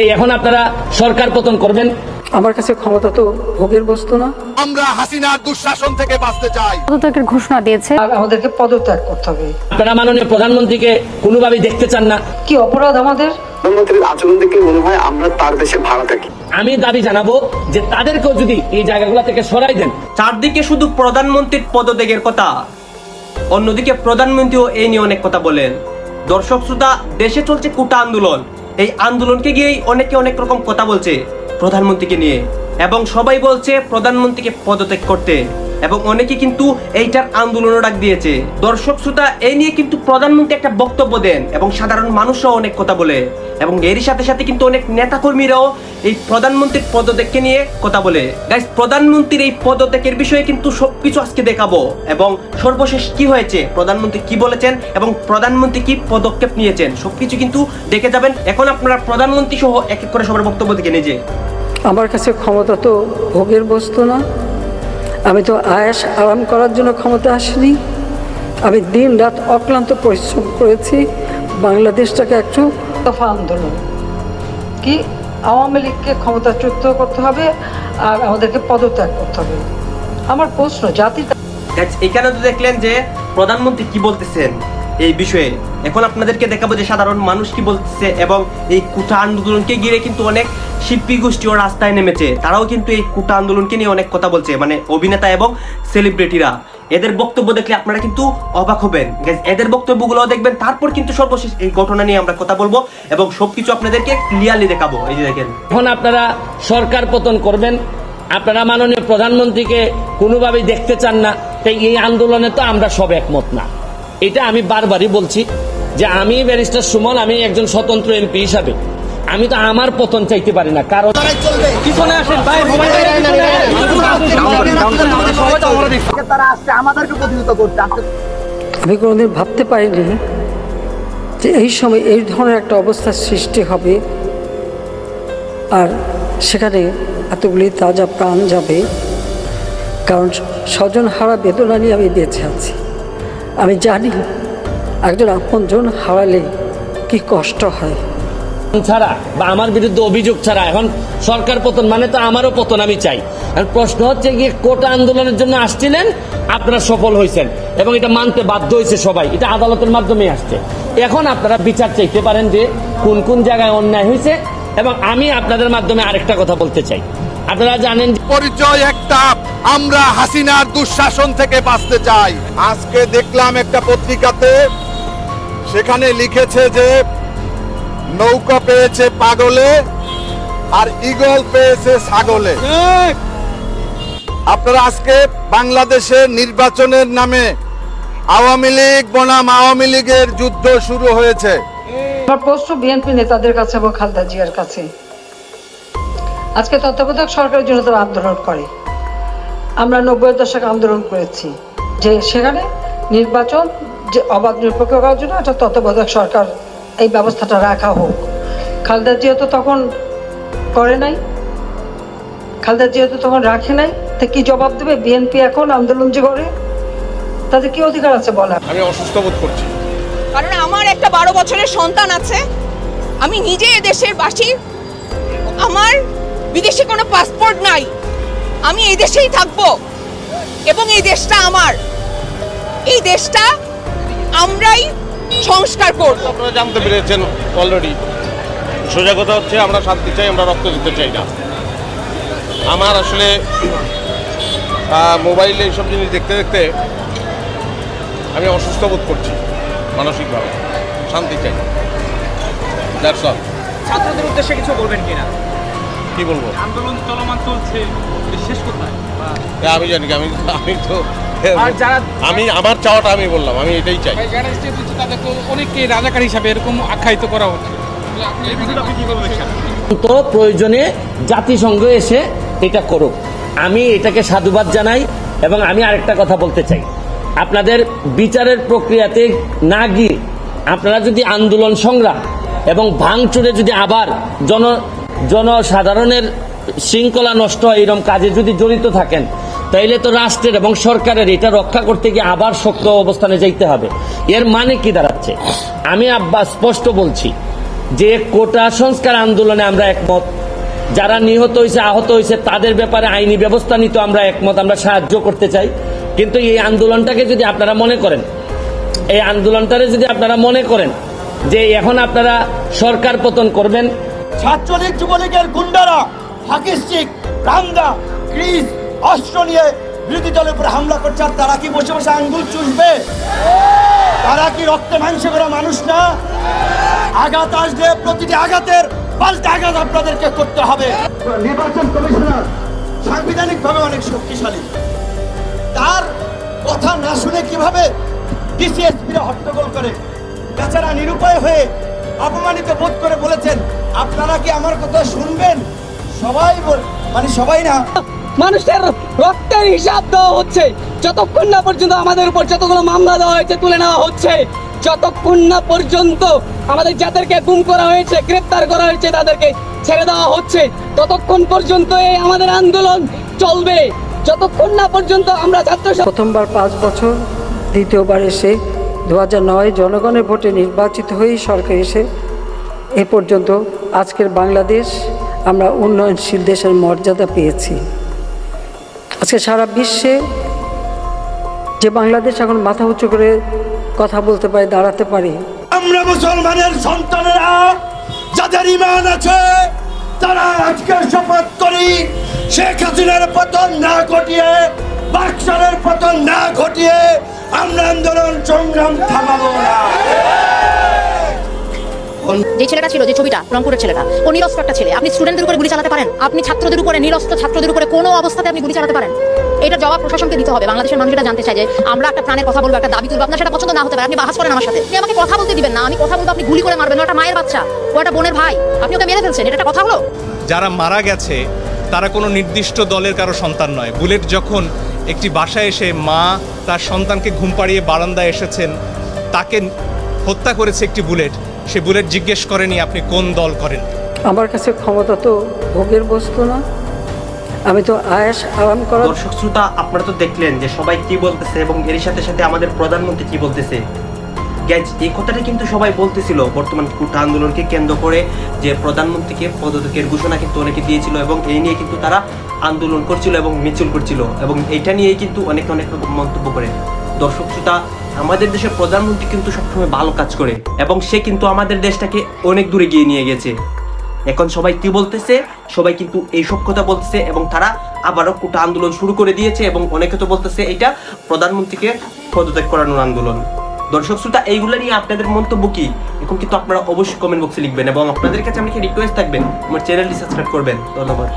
এই এখন আপনারা সরকার পতন করবেন। আমার কাছে ক্ষমতা তো ভোগের বস্তু না। আমরা হাসিনার দুঃশাসন থেকে বাঁচতে চাই। পদত্যাগের ঘোষণা দিয়েছে। আমাদেরকে পদত্যাগ করতে হবে। আপনারা মাননীয় প্রধানমন্ত্রীকে কোনোভাবেই দেখতে চান না। কি অপরাধ আমাদের? প্রধানমন্ত্রীর আচরণ দেখে মনে হয় আমরা তার দেশে ভাড়া থাকি। আমি দাবি জানাব যে তাদেরকেও যদি এই জায়গাগুলো থেকে সরাই দেন। চারদিকে শুধু প্রধানমন্ত্রীর পদত্যাগের কথা অন্যদিকে প্রধানমন্ত্রীও এই নিয়ে অনেক কথা বলেন। দর্শক শ্রোতা দেশে চলছে কুটা আন্দোলন। এই আন্দোলনকে গিয়েই অনেকে অনেক রকম কথা বলছে প্রধানমন্ত্রীকে নিয়ে। এবং সবাই বলছে প্রধানমন্ত্রীকে পদত্যাগ করতে। এবং অনেকে কিন্তু এইটার আন্দোলনও ডাক দিয়েছে। দর্শক শ্রোতা, এই নিয়ে কিন্তু প্রধানমন্ত্রী একটা বক্তব্য দেন এবং সাধারণ মানুষও অনেক কথা বলে। এবং এরই সাথে সাথে কিন্তু অনেক নেতাকর্মীরাও এই প্রধানমন্ত্রীর পদত্যাগকে নিয়ে কথা বলে। গাইস প্রধানমন্ত্রীর এই পদত্যাগের বিষয়ে কিন্তু সবকিছু আজকে দেখাবো। এবং সর্বশেষ কি হয়েছে? প্রধানমন্ত্রী কি বলেছেন এবং প্রধানমন্ত্রী কি পদক্ষেপ নিয়েছেন? সবকিছু কিন্তু দেখে যাবেন। এখন আপনারা প্রধানমন্ত্রী সহ এক এক করে সবার বক্তব্য দেখে নিজে আমার কাছে ক্ষমতা তো ভোগের বস্তু না। আমি তো আয়াস আরাম করার জন্য ক্ষমতা আসিনি। আমি দিন রাত অক্লান্ত পরিশ্রম করেছি। বাংলাদেশটাকে একটু দফা আন্দোলন। কি? আওয়ামী লীগকে ক্ষমতাচ্যুত করতে হবে আর আমাদেরকে পদত্যাগ করতে হবে। আমার প্রশ্ন জাতির এখানে তো দেখলেন যে প্রধানমন্ত্রী কি বলতেছেন এই বিষয়ে। এখন আপনাদেরকে দেখাবো যে সাধারণ মানুষ কি বলতেছে এবং এই কুটা আন্দোলনকে ঘিরে কিন্তু অনেক শিল্পী গোষ্ঠীও রাস্তায় নেমেছে। তারাও কিন্তু এই কুটা আন্দোলনকে নিয়ে অনেক কথা বলছে মানে অভিনেতা এবং সেলিব্রিটিরা এদের বক্তব্য দেখলে আপনারা কিন্তু অবাক হবেন Guys, এদের বক্তব্যগুলো দেখবেন তারপর কিন্তু সর্বশেষ এই ঘটনা নিয়ে আমরা কথা বলব এবং সবকিছু আপনাদেরকে ক্লিয়ারলি দেখাবো এই যে দেখেন এখন আপনারা সরকার পতন করবেন আপনারা মাননীয় প্রধানমন্ত্রীকে কোনোভাবেই দেখতে চান না তাই এই আন্দোলনে তো আমরা সব একমত না এটা আমি বারবারই বলছি যে আমি ব্যারিস্টার সুমন আমি একজন স্বতন্ত্র এমপি হিসাবে আমি তো আমার পতন চাইতে পারি না কারণ আমি কোনোদিন ভাবতে পারিনি যে এই সময় এই ধরনের একটা অবস্থার সৃষ্টি হবে আর সেখানে এতগুলি তাজা প্রাণ যাবে। কারণ স্বজন হারা বেদনা নিয়ে আমি বেঁচে আছি। আমি জানি একজন আপনজন হারালে কি কষ্ট হয়। ছাড়া বা আমার বিরুদ্ধে অভিযোগ ছাড়া, এখন সরকার পতন মানে তো আমারও পতন, আমি চাই। প্রশ্ন হচ্ছে, গিয়ে কোটা আন্দোলনের জন্য আসছিলেন, আপনারা সফল হয়েছেন এবং এটা মানতে বাধ্য হয়েছে সবাই, এটা আদালতের মাধ্যমে আসছে। এখন আপনারা বিচার চাইতে পারেন যে কোন কোন জায়গায় অন্যায় হয়েছে এবং আমি আপনাদের মাধ্যমে আরেকটা কথা বলতে চাই। আপনারা জানেন পরিচয় একটা, আমরা হাসিনার দুঃশাসন থেকে বাঁচতে চাই। আজকে দেখলাম একটা পত্রিকাতে, সেখানে লিখেছে যে নৌকা পেয়েছে পাগলে আর ইগল পেয়েছে ছাগলে। আপনারা আজকে বাংলাদেশে নির্বাচনের নামে আওয়ামী লীগ বনাম আওয়ামী লীগের যুদ্ধ শুরু হয়েছে। আমার প্রশ্ন বিএনপি নেতাদের কাছে এবং খালেদা জিয়ার কাছে। আজকে তত্ত্বাবধায়ক সরকারের জন্য তারা আন্দোলন করে। আমরা নব্বই দশক আন্দোলন করেছি। যে সেখানে নির্বাচন যে অবাধ নিরপেক্ষ করার জন্য একটা তত্ত্বাবধায়ক সরকার এই ব্যবস্থাটা রাখা হোক। খালেদা জিয়া তো তখন করে নাই খালেদা জিয়া তো তখন রাখে নাই তা কি জবাব দেবে? বিএনপি এখন আন্দোলন যে করে তাদের কি অধিকার আছে বলা আমি অসুস্থ বোধ করছি। কারণ আমার একটা বারো বছরের সন্তান আছে আমি নিজে এ দেশের বাসী আমার বিদেশে কোনো পাসপোর্ট নাই আমি এই দেশেই থাকব এবং এই দেশটা আমার। এই দেশটা আমরাই সংস্কার করব। আপনারা জানতে পেরেছেন অলরেডি সোজা কথা হচ্ছে আমরা শান্তি চাই আমরা রক্ত দিতে চাই না। আমার আসলে মোবাইলে এইসব জিনিস দেখতে দেখতে আমি অসুস্থ বোধ করছি মানসিকভাবে। শান্তি চাই। দ্যাটস অল ছাত্রদের উদ্দেশ্যে কিছু বলবেন কিনা? কি বলব? আন্দোলন চলমান চলছে শেষ কোথায়? আমি জানি কি, আমি আমি তো আমি আমার চাওয়াটা আমি বললাম আমি এটাই চাই। অনেককে রাজাকার হিসাবে এরকম আখ্যায়িত করা হচ্ছে। তো প্রয়োজনে জাতিসংঘ এসে এটা করুক। আমি এটাকে সাধুবাদ জানাই এবং আমি আরেকটা কথা বলতে চাই। আপনাদের বিচারের প্রক্রিয়াতে না গিয়ে আপনারা যদি আন্দোলন সংগ্রাম এবং ভাঙচুরে যদি আবার জন জনসাধারণের শৃঙ্খলা নষ্ট হয় এরকম কাজে যদি জড়িত থাকেন তাইলে তো রাষ্ট্রের এবং সরকারের এটা রক্ষা করতে গিয়ে আবার শক্ত অবস্থানে যাইতে হবে। এর মানে কি দাঁড়াচ্ছে? আমি আব্বা স্পষ্ট বলছি যে কোটা সংস্কার আন্দোলনে আমরা একমত। যারা নিহত হয়েছে আহত হয়েছে তাদের ব্যাপারে আইনি ব্যবস্থা নিতে আমরা একমত, আমরা সাহায্য করতে চাই। কিন্তু এই আন্দোলনটাকে যদি আপনারা মনে করেন, এই আন্দোলনটারে যদি আপনারা মনে করেন যে এখন আপনারা সরকার পতন করবেন, ছাত্রলীগ যুবলীগের গুন্ডারা হাকিস্টিক রান্দা গ্রিস অস্ত্র নিয়ে বিরোধী দলের উপর হামলা করছে আর তারা কি বসে বসে আঙ্গুল চুষবে? তারা কি রক্তে মাংসে করা মানুষ না? আঘাত আসলে প্রতিটি আঘাতের পাল্টা আঘাত আপনাদেরকে করতে হবে। নির্বাচন কমিশনার সাংবিধানিকভাবে অনেক শক্তিশালী। তার কথা না শুনে কীভাবে ডিসিএসপিরা হট্টগোল করে? বেচারা নিরুপায় হয়ে অপমানিত বোধ করে বলেছেন আপনারা কি আমার কথা শুনবেন? সবাই বল- মানে সবাই না। মানুষের রক্তের হিসাব দেওয়া হচ্ছে। যতক্ষণ না পর্যন্ত আমাদের উপর যতগুলো মামলা দেওয়া হয়েছে, তুলে নেওয়া হচ্ছে, যতক্ষণ না পর্যন্ত আমাদের যাদেরকে গুম করা হয়েছে, গ্রেপ্তার করা হয়েছে, তাদেরকে ছেড়ে দেওয়া হচ্ছে, ততক্ষণ পর্যন্ত এই আমাদের আন্দোলন চলবে। যতক্ষণ না পর্যন্ত আমরা ছাত্র প্রথমবার পাঁচ বছর, দ্বিতীয়বার এসে দু নয় জনগণের ভোটে নির্বাচিত হয়েই সরকার এসে এ পর্যন্ত আজকের বাংলাদেশ আমরা উন্নয়নশীল দেশের মর্যাদা পেয়েছি। আজকে সারা বিশ্বে যে বাংলাদেশ এখন মাথা উঁচু করে কথা বলতে পারে, দাঁড়াতে পারে, আমরা মুসলমানের সন্তানেরা, যাদের ইমান আছে, তারা আজকে শপথ করি, শেখ হাসিনার পতন না ঘটিয়ে বাক্সারের পতন না ঘটিয়ে আমরা আন্দোলন সংগ্রাম থামাবো না। যে ছেলেটা ছিল, যে ছবিটা, রংপুরের ছেলেটা, ও নিরস্ত্র একটা ছেলে। আপনি স্টুডেন্টদের উপরে গুলি চালাতে পারেন? আপনি ছাত্রদের উপরে, নিরস্ত্র ছাত্রদের উপরে কোনো অবস্থাতে আপনি গুলি চালাতে পারেন? এটা জবাব প্রশাসনকে দিতে হবে। বাংলাদেশের মানুষ এটা জানতে চায় যে, আমরা একটা প্রাণের কথা বলব, একটা দাবি তুলবো, আপনার সেটা পছন্দ না হতে পারে, আপনি বাহাস করেন আমার সাথে। আপনি আমাকে কথা বলতে দিবেন না, আমি কথা বলব, আপনি গুলি করে মারবেন, ও একটা মায়ের বাচ্চা, ও একটা বোনের ভাই, আপনি ওকে মেরে ফেলছেন, এটা কথা হলো? যারা মারা গেছে, তারা কোনো নির্দিষ্ট দলের কারও সন্তান নয়। বুলেট যখন একটি বাসায় এসে মা তার সন্তানকে ঘুম পাড়িয়ে বারান্দায় এসেছেন, তাকে হত্যা করেছে একটি বুলেট। সে বুলেট জিজ্ঞেস করেনি আপনি কোন দল করেন? আমার কাছে ক্ষমতা তো ভোগের বস্তু না। আমি তো আয়াস আরাম করা দর্শক শ্রোতা আপনারা তো দেখলেন যে সবাই কি বলতেছে এবং এর সাথে সাথে আমাদের প্রধানমন্ত্রী কি বলতেছে। গ্যাজ এই কথাটা কিন্তু সবাই বলতেছিল। বর্তমান কুটা আন্দোলনকে কেন্দ্র করে যে প্রধানমন্ত্রীকে পদত্যাগের ঘোষণা কিন্তু অনেকে দিয়েছিল এবং এই নিয়ে কিন্তু তারা আন্দোলন করছিল এবং মিছিল করছিল। এবং এটা নিয়েই কিন্তু অনেকে অনেক রকম মন্তব্য করে। দর্শক শ্রোতা আমাদের দেশের প্রধানমন্ত্রী কিন্তু সবসময় ভালো কাজ করে এবং সে কিন্তু আমাদের দেশটাকে অনেক দূরে গিয়ে নিয়ে গেছে। এখন সবাই কি বলতেছে? সবাই কিন্তু এইসব কথা বলতেছে এবং তারা আবারও কোটা আন্দোলন শুরু করে দিয়েছে এবং অনেকে তো বলতেছে এটা প্রধানমন্ত্রীকে পদত্যাগ করানোর আন্দোলন। দর্শক শ্রোতা, এইগুলো নিয়ে আপনাদের মন্তব্য কি? এখন কিন্তু আপনারা অবশ্যই কমেন্ট বক্সে লিখবেন এবং আপনাদের কাছে আমাকে রিকোয়েস্ট থাকবেন। আমার চ্যানেলটি সাবস্ক্রাইব করবেন। ধন্যবাদ।